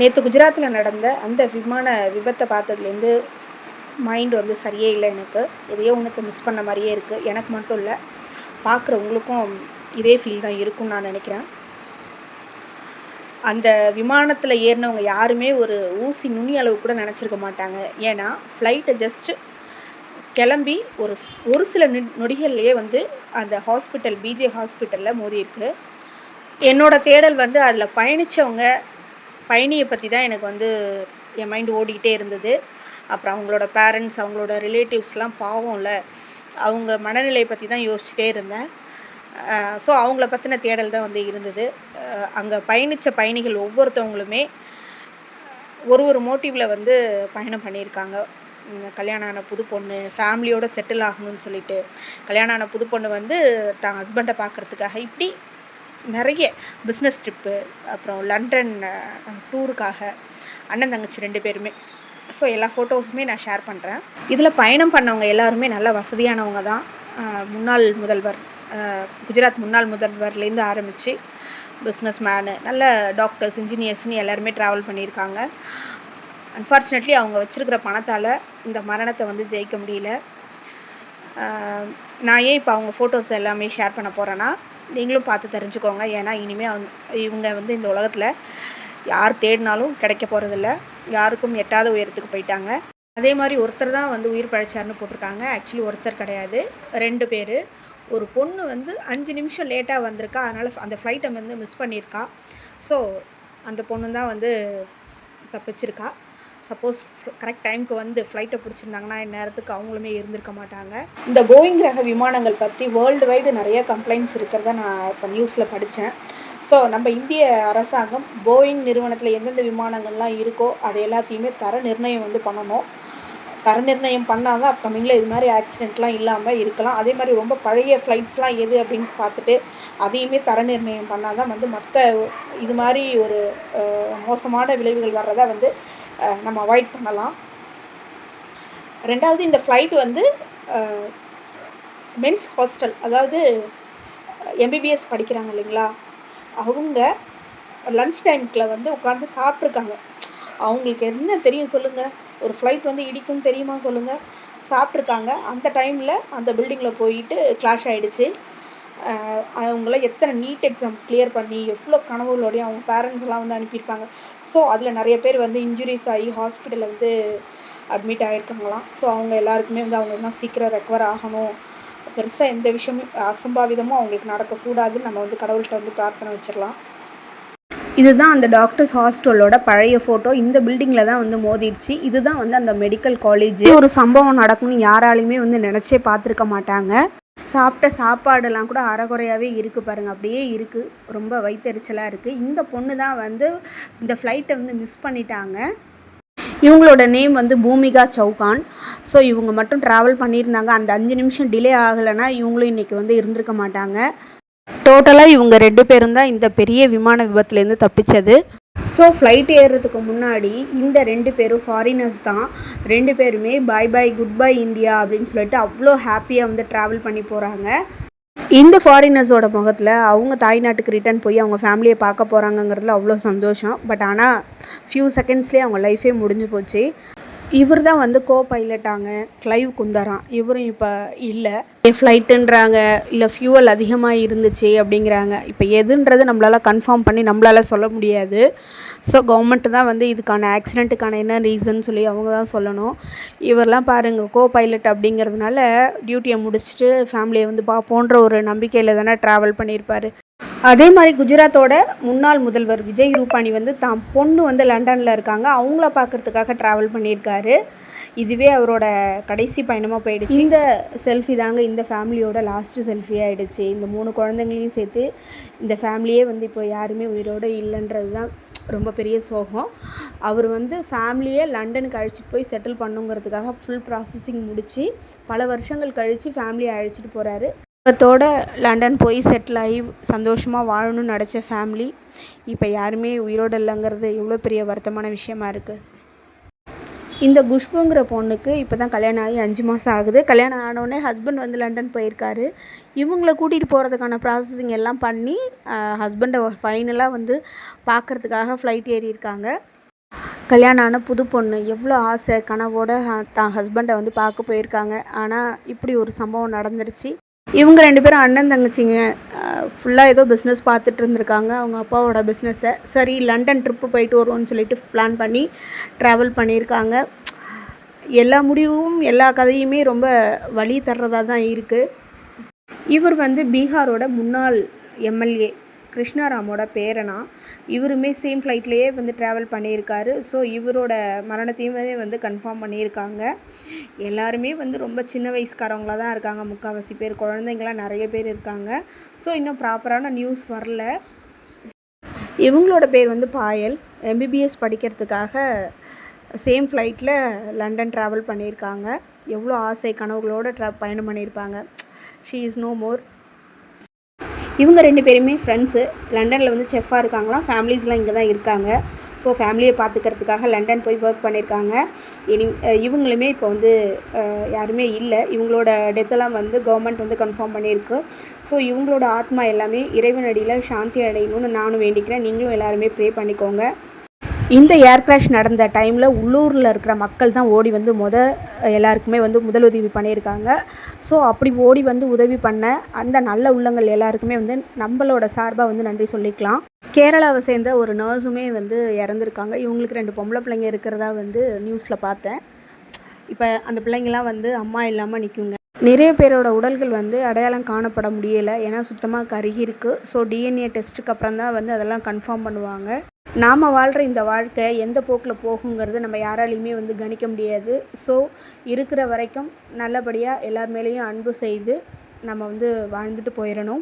நேற்று குஜராத்தில் நடந்த அந்த விமான விபத்தை பார்த்ததுலேருந்து மைண்ட் வந்து சரியே இல்லை எனக்கு. எதையோ உனக்கு மிஸ் பண்ண மாதிரியே இருக்குது எனக்கு மட்டும் இல்லை பார்க்குறவங்களுக்கும் இதே ஃபீல் தான் இருக்கும்னு நான் நினைக்கிறேன். அந்த விமானத்தில் ஏறினவங்க யாருமே ஒரு ஊசி நுனி அளவு கூட நினச்சிருக்க மாட்டாங்க. ஏன்னா ஃப்ளைட்டை ஜஸ்ட்டு கிளம்பி ஒரு ஒரு சில நொடிகள்லேயே வந்து அந்த ஹாஸ்பிட்டல் பிஜே ஹாஸ்பிட்டலில் மோதியிருக்கு. என்னோடய தேடல் வந்து அதில் பயணித்தவங்க பயணியை பற்றி தான் எனக்கு வந்து என் மைண்டு ஓடிக்கிட்டே இருந்தது. அப்புறம் அவங்களோட பேரண்ட்ஸ் அவங்களோட ரிலேட்டிவ்ஸ்லாம் பாவம்ல அவங்க மனநிலையை பற்றி தான் யோசிச்சுட்டே இருந்தேன். ஸோ அவங்கள பற்றின தேடல் தான் வந்து இருந்தது. அங்கே பயணித்த பயணிகள் ஒவ்வொருத்தவங்களுமே ஒரு ஒரு மோட்டிவில் வந்து பயணம் பண்ணியிருக்காங்க. கல்யாணம் ஆன புது பொண்ணு ஃபேமிலியோடு செட்டில் ஆகணும்னு சொல்லிட்டு. கல்யாணம் ஆன புது பொண்ணு வந்து தான் ஹஸ்பண்டை பார்க்குறதுக்காக இப்படி நிறைய பிஸ்னஸ் ட்ரிப்பு அப்புறம் லண்டன் டூருக்காக அண்ணன் தங்கச்சி ரெண்டு பேருமே. ஸோ எல்லா ஃபோட்டோஸுமே நான் ஷேர் பண்ணுறேன் இதில் பயணம் பண்ணவங்க எல்லாருமே நல்ல வசதியானவங்க தான். முன்னாள் முதல்வர் குஜராத் முன்னாள் முதல்வர்லேருந்து ஆரம்பித்து பிஸ்னஸ் மேனு நல்ல டாக்டர்ஸ் இன்ஜினியர்ஸ்னு எல்லாருமே ட்ராவல் பண்ணியிருக்காங்க. அன்ஃபார்ச்சுனேட்லி அவங்க வச்சுருக்கிற பணத்தால் இந்த மரணத்தை வந்து ஜெயிக்க முடியல. நான் ஏன் இப்போ அவங்க ஃபோட்டோஸ் எல்லாமே ஷேர் பண்ண போகிறேன்னா நீங்களும் பார்த்து தெரிஞ்சுக்கோங்க. ஏன்னா இனிமேல் அவங்க இவங்க வந்து இந்த உலகத்தில் யார் தேடினாலும் கிடைக்க போகிறதில்ல யாருக்கும் எட்டாத உயரத்துக்கு போயிட்டாங்க. அதே மாதிரி ஒருத்தர் தான் வந்து உயிர் பழைச்சார்னு போட்டிருக்காங்க. ஆக்சுவலி ஒருத்தர் கிடையாது. ரெண்டு பேர். ஒரு பொண்ணு வந்து அஞ்சு நிமிஷம் லேட்டாக வந்திருக்கா. அதனால் அந்த ஃப்ளைட்டை வந்து மிஸ் பண்ணியிருக்கா. ஸோ அந்த பொண்ணு தான் வந்து தப்பிச்சிருக்கா. சப்போஸ் கரெக்ட் டைமுக்கு வந்து ஃப்ளைட்டை பிடிச்சிருந்தாங்கன்னா இந்நேரத்துக்கு அவங்களுமே இருந்திருக்க மாட்டாங்க. இந்த போயிங் ரக விமானங்கள் பற்றி வேர்ல்டு வைடு நிறைய கம்ப்ளைண்ட்ஸ் இருக்கிறத நான் இப்போ நியூஸில் படித்தேன் ஸோ நம்ம இந்திய அரசாங்கம் போயிங் நிறுவனத்தில் எந்தெந்த விமானங்கள்லாம் இருக்கோ அது எல்லாத்தையுமே தர நிர்ணயம் வந்து பண்ணணும். தர நிர்ணயம் பண்ணால் தான் அப்கமிங்கில் இது மாதிரி ஆக்சிடெண்ட்லாம் இல்லாமல் இருக்கலாம். அதே மாதிரி ரொம்ப பழைய ஃப்ளைட்ஸ்லாம் எது அப்படின்னு பார்த்துட்டு அதையுமே தர நிர்ணயம் பண்ணால் தான் வந்து மற்ற இது மாதிரி ஒரு மோசமான விளைவுகள் வர்றதை வந்து நம்ம அவாய்ட் பண்ணலாம். ரெண்டாவது இந்த ஃப்ளைட் வந்து மென்ஸ் ஹாஸ்டல் அதாவது எம்பிபிஎஸ் படிக்கிறாங்க இல்லைங்களா? அவங்க லன்ச் டைமுக்கில் வந்து உட்காந்து சாப்பிட்ருக்காங்க. அவங்களுக்கு என்ன தெரியும் சொல்லுங்கள் ஒரு ஃப்ளைட் வந்து இடிக்கும்னு தெரியுமா சொல்லுங்கள் சாப்பிட்ருக்காங்க. அந்த டைமில் அந்த பில்டிங்கில் போயிட்டு கிளாஷ் ஆகிடுச்சு அவங்கள எத்தனை நீட் எக்ஸாம் கிளியர் பண்ணி எவ்வளோ கனவுகளோடையும் அவங்க பேரண்ட்ஸ் எல்லாம் வந்து அனுப்பியிருப்பாங்க. ஸோ அதில் நிறைய பேர் வந்து இன்ஜுரிஸ் ஆகி ஹாஸ்பிட்டலில் வந்து அட்மிட் ஆகிருக்காங்களாம் ஸோ அவங்க எல்லாருக்குமே வந்து அவங்க எல்லாம் சீக்கிரம் ரெக்கவர் ஆகணும். பெருசாக எந்த விஷயமும் அசம்பாவிதமும் அவங்களுக்கு நடக்கக்கூடாதுன்னு நம்ம வந்து கடவுள்கிட்ட வந்து பிரார்த்தனை வச்சிடலாம். இதுதான் அந்த டாக்டர்ஸ் ஹாஸ்டலோட பழைய ஃபோட்டோ இந்த பில்டிங்கில் தான் வந்து மோதிடுச்சு. இதுதான் வந்து அந்த மெடிக்கல் காலேஜ் ஒரு சம்பவம் நடக்கும்னு யாராலையுமே வந்து நினச்சே பார்த்துருக்க மாட்டாங்க. சாப்பிட்ட சாப்பாடெல்லாம் கூட அறகுறையாகவே இருக்குது பாருங்கள் அப்படியே இருக்குது ரொம்ப வயிற்றெரிச்சலாக இருக்குது இந்த பொண்ணு தான் வந்து இந்த ஃப்ளைட்டை வந்து மிஸ் பண்ணிட்டாங்க. இவங்களோட நேம் வந்து பூமிகா சௌகான். ஸோ இவங்க மட்டும் ட்ராவல் பண்ணியிருந்தாங்க. அந்த அஞ்சு நிமிஷம் டிலே ஆகலைன்னா இவங்களும் இன்றைக்கி வந்து இருந்திருக்க மாட்டாங்க. டோட்டலாக இவங்க ரெண்டு பேரும் தான் இந்த பெரிய விமான விபத்துலேருந்து தப்பிச்சது. ஸோ ஃப்ளைட் ஏறுறதுக்கு முன்னாடி இந்த ரெண்டு பேரும் ஃபாரினர்ஸ் தான். ரெண்டு பேருமே bye bye good bye India அப்படின்னு சொல்லிட்டு அவ்வளோ ஹாப்பியாக வந்து ட்ராவல் பண்ணி போகிறாங்க இந்த ஃபாரினர்ஸோட முகத்தில் அவங்க தாய்நாட்டுக்கு ரிட்டர்ன் போய் அவங்க ஃபேமிலியை பார்க்க போகிறாங்கங்கிறதுல அவ்வளோ சந்தோஷம். பட் ஆனால் ஃபியூ செகண்ட்ஸ்லேயே அவங்க லைஃபே முடிஞ்சு போச்சு. இவர் தான் வந்து கோ பைலட்டாங்க கிளைவ் குந்தரான் இவரும் இப்போ இல்லை. ஃப்ளைட்டுன்றாங்க இல்லை ஃபியூவல் அதிகமாக இருந்துச்சு அப்படிங்கிறாங்க. இப்போ எதுன்றது நம்மளால் கன்ஃபார்ம் பண்ணி நம்மளால் சொல்ல முடியாது. ஸோ கவர்மெண்ட்டு தான் வந்து இதுக்கான ஆக்சிடெண்ட்டுக்கான என்ன ரீசன் சொல்லி அவங்க தான் சொல்லணும். இவரெலாம் பாருங்கள் கோ பைலட் அப்படிங்கிறதுனால டியூட்டியை முடிச்சுட்டு ஃபேமிலியை வந்து பார்ப்போன்ற ஒரு நம்பிக்கையில் தானே ட்ராவல் பண்ணியிருப்பார் அதே மாதிரி குஜராத்தோட முன்னாள் முதல்வர் விஜய் ரூபானி வந்து தான் பொண்ணு வந்து லண்டனில் இருக்காங்க. அவங்கள பார்க்கறதுக்காக ட்ராவல் பண்ணியிருக்காரு. இதுவே அவரோட கடைசி பயணமாக போயிடுச்சு. இந்த செல்ஃபி தாங்க இந்த ஃபேமிலியோட லாஸ்ட்டு செல்ஃபி ஆகிடுச்சு இந்த மூணு குழந்தைங்களையும் சேர்த்து இந்த ஃபேமிலியே வந்து இப்போ யாருமே உயிரோடு இல்லைன்றது தான் ரொம்ப பெரிய சோகம். அவர் வந்து ஃபேமிலியை லண்டனுக்கு அழைச்சிட்டு போய் செட்டில் பண்ணுங்கிறதுக்காக ஃபுல் ப்ராசஸிங் முடித்து பல வருஷங்கள் கழித்து ஃபேமிலியை அழைச்சிட்டு போகிறாரு குடும்பத்தோடு லண்டன் போய் செட்டில் ஆகி சந்தோஷமாக வாழணும்னு நினச்ச ஃபேமிலி இப்போ யாருமே உயிரோடு இல்லைங்கிறது எவ்வளோ பெரிய வருத்தமான விஷயமா இருக்குது இந்த குஷ்புங்கிற பொண்ணுக்கு இப்போ தான் கல்யாணம் ஆகி அஞ்சு மாதம் ஆகுது. கல்யாணம் ஆனோடனே ஹஸ்பண்ட் வந்து லண்டன் போயிருக்காரு. இவங்களை கூட்டிகிட்டு போகிறதுக்கான ப்ராசஸிங் எல்லாம் பண்ணி ஹஸ்பண்டை ஃபைனலாக வந்து பார்க்குறதுக்காக ஃப்ளைட் ஏறியிருக்காங்க கல்யாணம் ஆன புது பொண்ணு எவ்வளோ ஆசை கனவோட தான் ஹஸ்பண்டை வந்து பார்க்க போயிருக்காங்க. ஆனால் இப்படி ஒரு சம்பவம் நடந்துருச்சு. இவங்க ரெண்டு பேரும் அண்ணன் தங்கச்சிங்க. ஃபுல்லாக ஏதோ பிஸ்னஸ் பார்த்துட்டு இருந்திருக்காங்க. அவங்க அப்பாவோட பிஸ்னஸை சரி லண்டன் ட்ரிப்பு போயிட்டு வருவோம்னு சொல்லிட்டு பிளான் பண்ணி ட்ராவல் பண்ணியிருக்காங்க. எல்லா முடிவும் எல்லா கதையுமே ரொம்ப வழி தர்றதாக தான் இருக்குது இவர் வந்து பீகாரோட முன்னாள் எம்எல்ஏ கிருஷ்ணாராமோட பேரனா. இவருமே சேம் ஃப்ளைட்லேயே வந்து ட்ராவல் பண்ணியிருக்காரு. ஸோ இவரோட மரணத்தையுமே வந்து கன்ஃபார்ம் பண்ணியிருக்காங்க. எல்லாருமே வந்து ரொம்ப சின்ன வயசுக்காரவங்களா தான் இருக்காங்க. முக்கால்வாசி பேர் குழந்தைங்களாம் நிறைய பேர் இருக்காங்க. ஸோ இன்னும் ப்ராப்பரான நியூஸ் வரல. இவங்களோட பேர் வந்து பாயல். எம்பிபிஎஸ் படிக்கிறதுக்காக சேம் ஃப்ளைட்டில் லண்டன் ட்ராவல் பண்ணியிருக்காங்க. எவ்வளோ ஆசை கனவுகளோடு ட்ரா பயணம் பண்ணியிருப்பாங்க. ஷீ இஸ் நோ மோர் இவங்க ரெண்டு பேருமே ஃப்ரெண்ட்ஸு லண்டனில் வந்து செஃப்பாக இருக்காங்களாம். ஃபேமிலிஸ்லாம் இங்கே தான் இருக்காங்க. ஸோ ஃபேமிலியை பார்த்துக்கிறதுக்காக லண்டன் போய் ஒர்க் பண்ணியிருக்காங்க இனி இவங்களுமே இப்போ வந்து யாருமே இல்லை. இவங்களோட டெத்தெல்லாம் வந்து கவர்மெண்ட் வந்து கன்ஃபார்ம் பண்ணியிருக்கு ஸோ இவங்களோட ஆத்மா எல்லாமே இறைவனடியில் சாந்தி அடையணும்னு நானும் வேண்டிக்கிறேன். நீங்களும் எல்லாருமே ப்ரே பண்ணிக்கோங்க. இந்த ஏர் கிராஷ் நடந்த டைமில் உள்ளூரில் இருக்கிற மக்கள் தான் ஓடி வந்து முத எல்லாருக்குமே வந்து முதலுதவி பண்ணியிருக்காங்க. ஸோ அப்படி ஓடி வந்து உதவி பண்ண அந்த நல்ல உள்ளங்கள் எல்லாருக்குமே வந்து நம்மளோட சார்பாக வந்து நன்றி சொல்லிக்கலாம். கேரளாவை சேர்ந்த ஒரு நர்ஸுமே வந்து இறந்துருக்காங்க. இவங்களுக்கு ரெண்டு பொம்பளை பிள்ளைங்க இருக்கிறதா வந்து நியூஸில் பார்த்தேன். இப்போ அந்த பிள்ளைங்களாம் வந்து அம்மா இல்லாமல் நிற்குங்க நிறைய பேரோட உடல்கள் வந்து அடையாளம் காணப்பட முடியலை. ஏன்னா சுத்தமாக கருகி இருக்குது ஸோ டிஎன்ஏ டெஸ்ட்டுக்கு அப்புறம் தான் வந்து அதெல்லாம் கன்ஃபார்ம் பண்ணுவாங்க. நாம் வாழ்கிற இந்த வாழ்க்கை எந்த போக்கில் போகுங்கிறது நம்ம யாராலையுமே வந்து கணிக்க முடியாது. ஸோ இருக்கிற வரைக்கும் நல்லபடியாக எல்லார் மேலேயும் அன்பு செய்து நம்ம வந்து வாழ்ந்துட்டு போயிடணும்